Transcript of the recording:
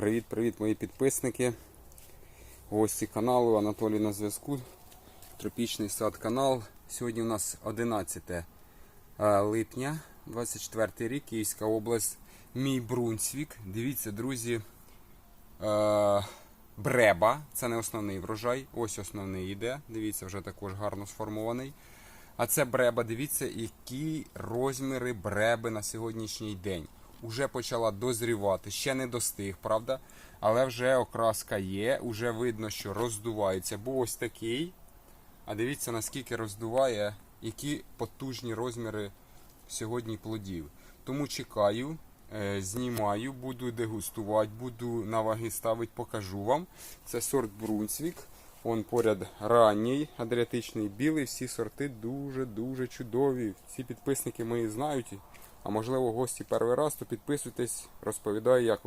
Привіт-привіт, мої підписники. Гості каналу Анатолій на зв'язку. Тропічний сад канал. Сьогодні у нас 11 е, липня, 24 рік, Київська область, мій Брунсвік. Дивіться, друзі. Е, Бреба, це не основний врожай. Ось основний йде. Дивіться, вже також гарно сформований. А це бреба. Дивіться, які розміри бреби на сьогоднішній день. Уже почала дозрівати, ще не достиг, правда? Але вже окраска є, уже видно, що роздувається. Бо ось такий. А дивіться, наскільки роздуває, які потужні розміри сьогодні плодів. Тому чекаю, е, знімаю, буду дегустувати, буду на ваги ставити, покажу вам. Це сорт Брунсвік. Он поряд ранній, адріатичний, білий. Всі сорти дуже-дуже чудові. Всі підписники мої знають. А можливо, гості перший раз, то підписуйтесь, розповідаю, як